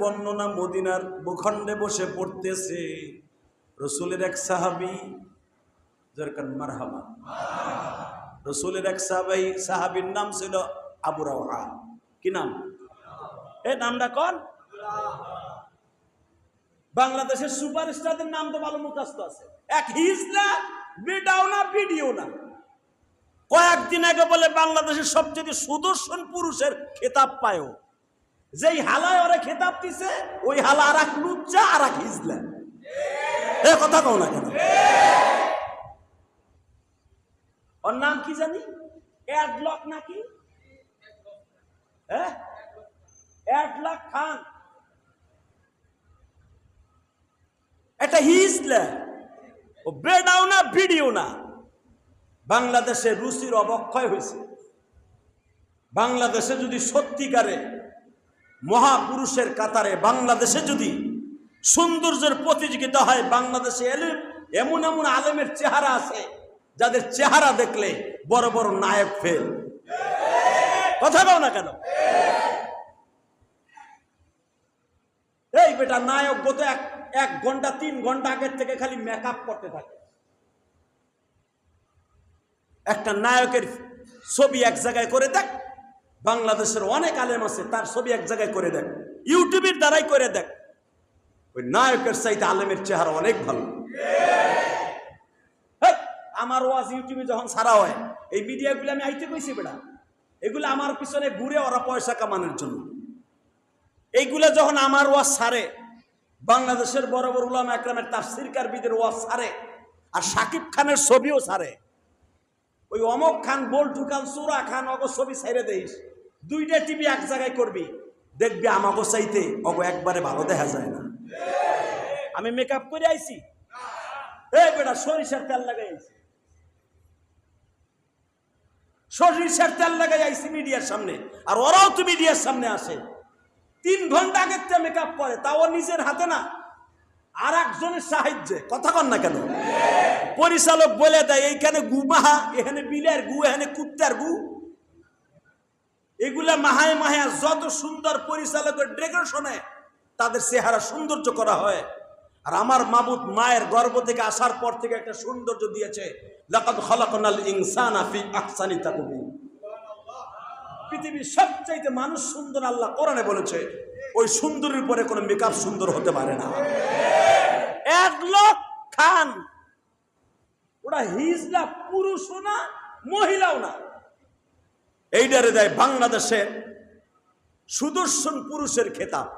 বর্ণনা মদিনার ভূখণ্ডে বসে পড়তেছে। রসুলের এক সাহাবি, জরকান মারহামা রসুলের এক সাহাবাই সাহাবির নাম ছিল আবু রাওহা। কি নাম? এ নামটা কন? বাংলাদেশের সুপারস্টারদের নাম তো ভালো মুখস্থ আছে। এক হিজলা বিডাও না, ভিডিও না। কয়েকদিন আগে বলে বাংলাদেশের সবচেয়ে সুদর্শন পুরুষের খেতাব পায়ও। যেই হালায় ওরা খেতাব দিছে, ওই হালা আর এক লুচ্চা আর এক হিজলা। এ কথা কও না কেন? ওর নাম কি জানি? অ্যাডলক নাকি? হ্যাঁ? অ্যাডলক খান। এটা হিজলা। ও বেডাও না ভিডিও না? বাংলাদেশে রুচির অবক্ষয় হয়েছে। বাংলাদেশে যদি সত্যিকারে মহাপুরুষের কাতারে বাংলাদেশে যদি সৌন্দর্যের প্রতিযোগিতা হয়, বাংলাদেশে এলে এমন এমন আলেমের চেহারা আছে, যাদের চেহারা দেখলে বড় বড় নায়ক ফেল কথা বল না কেন? এই বেটা নায়ক গত এক এক ঘণ্টা, তিন ঘণ্টা আগের থেকে খালি মেকআপ করতে থাকে। একটা নায়কের ছবি এক জায়গায় করে দেখ বাংলাদেশের অনেক আলেম আছে, তার ছবি এক জায়গায় করে দেখ। ইউটিউবের দ্বারাই করে দেখ। ওই নায়কের চাইতে আলেমের চেহারা অনেক ভালো। আমার ওয়াজ ইউটিউবে যখন সারা হয়, এই মিডিয়াগুলো আমি আইতে কইছি বেটা। এগুলো আমার পিছনে ঘুরে ওরা পয়সা কামানোর জন্য। এইগুলো যখন আমার ওয়াজ সারে, বাংলাদেশের বড় বড় উলাম একরামের তাফসির কারবিদের ওয়াজ সারে, আর সাকিব খানের ছবিও সারে। ওই অমক খান, বল্টু খান, সুরা খান, অগ ছবি ছেড়ে দেইস। দুইটা টিভি এক জায়গায় করবি, দেখবি আমাকে চাইতে অগ একবারে ভালো দেখা যায় না। আমি মেকআপ করে আইছি। সরিষার তেল লাগাই সরিষার তেল লাগাই আইছি মিডিয়ার সামনে, আর ওরাও তো মিডিয়ার সামনে আসে। তিন ঘণ্টা আগের থেকে মেকআপ করে, তাও নিজের হাতে না। আর একজনের সাহায্যে, কথা কন না কেন? পরিচালক বলে দেয়, এইখানে গু মাহা এখানে বিলের গু, এখানে কুত্তার গু। এগুলা মাহায় মাহায় যত সুন্দর পরিচালকের ডেকোরেশনে তাদের চেহারা সৌন্দর্য করা হয়। আর আমার মাবুদ মায়ের গর্ভ থেকে আসার পর থেকে একটা সৌন্দর্য দিয়েছে, লাকাদ খলাকনাল ইনসানা ফি আহসানি তাকবীর। পৃথিবীর সবচাইতে মানুষ সুন্দর আল্লাহ কোরআনে বলেছে, ওই সুন্দরের পরে কোনো মেকআপ সুন্দর হতে পারে না। এক লোক খান। ওরা হিজলা পুরুষও না, মহিলাও না। এইটারে দেয় বাংলাদেশের সুদর্শন পুরুষের খেতাব।